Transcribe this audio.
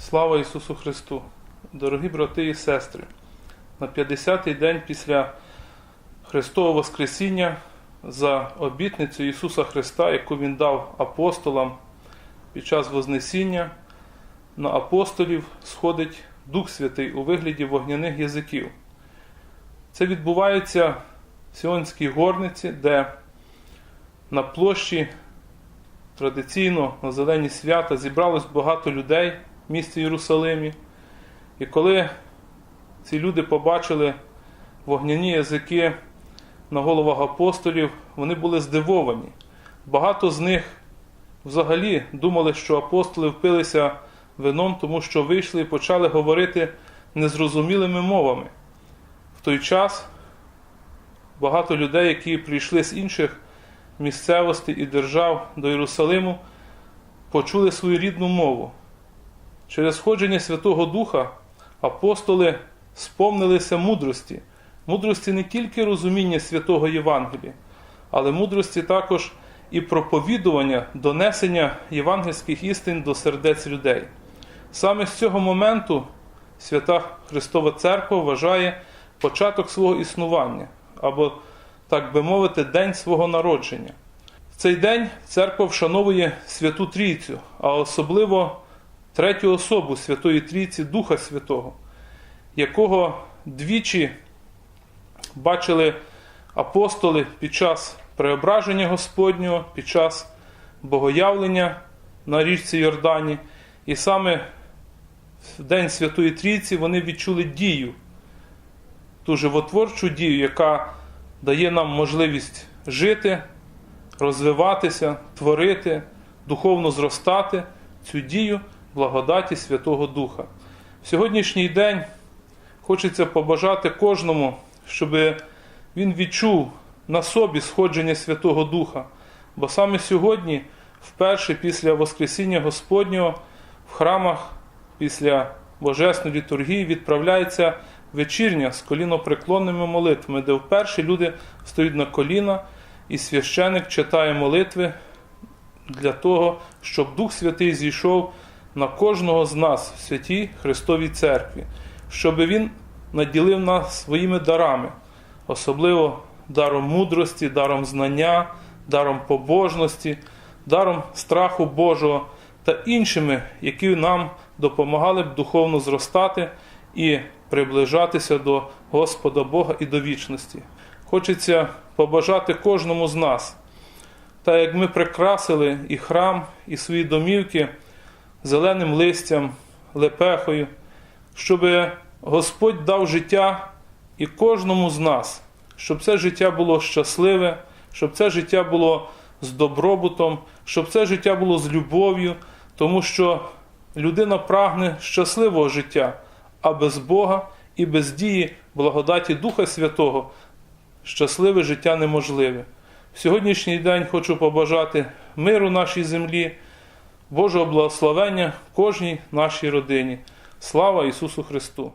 Слава Ісусу Христу! Дорогі брати і сестри! На 50-й день після Христового Воскресіння за обітницю Ісуса Христа, яку Він дав апостолам під час Вознесіння, на апостолів сходить Дух Святий у вигляді вогняних язиків. Це відбувається в Сіонській горниці, де на площі традиційно на зелені свята зібралось багато людей місті Єрусалимі. І коли ці люди побачили вогняні язики на головах апостолів, вони були здивовані. Багато з них взагалі думали, що апостоли впилися вином, тому що вийшли і почали говорити незрозумілими мовами. В той час багато людей, які прийшли з інших місцевостей і держав до Єрусалиму, почули свою рідну мову. Через сходження Святого Духа апостоли сповнилися мудрості, мудрості не тільки розуміння святого Євангелія, але мудрості також і проповідування, донесення євангельських істин до сердець людей. Саме з цього моменту Свята Христова Церква вважає початок свого існування, або, так би мовити, день свого народження. В цей день церква вшановує Святу Трійцю, а особливо третю особу Святої Трійці Духа Святого, якого двічі бачили апостоли під час преображення Господнього, під час богоявлення на річці Йордані. І саме в День Святої Трійці вони відчули дію, ту животворчу дію, яка дає нам можливість жити, розвиватися, творити, духовно зростати цю дію благодаті Святого Духа. В сьогоднішній день хочеться побажати кожному, щоб він відчув на собі сходження Святого Духа. Бо саме сьогодні, вперше після Воскресіння Господнього, в храмах після Божесної літургії відправляється вечірня з колінопреклонними молитвами, де вперше люди стоять на коліна, і священик читає молитви для того, щоб Дух Святий зійшов на кожного з нас в святій Христовій Церкві, щоб Він наділив нас своїми дарами, особливо даром мудрості, даром знання, даром побожності, даром страху Божого та іншими, які нам допомагали б духовно зростати і приближатися до Господа Бога і до вічності. Хочеться побажати кожному з нас, та як ми прикрасили і храм, і свої домівки зеленим листям, лепехою, щоб Господь дав життя і кожному з нас, щоб це життя було щасливе, щоб це життя було з добробутом, щоб це життя було з любов'ю, тому що людина прагне щасливого життя, а без Бога і без дії благодаті Духа Святого щасливе життя неможливе. В сьогоднішній день хочу побажати миру нашій землі, Божого благословення кожній нашій родині. Слава Ісусу Христу!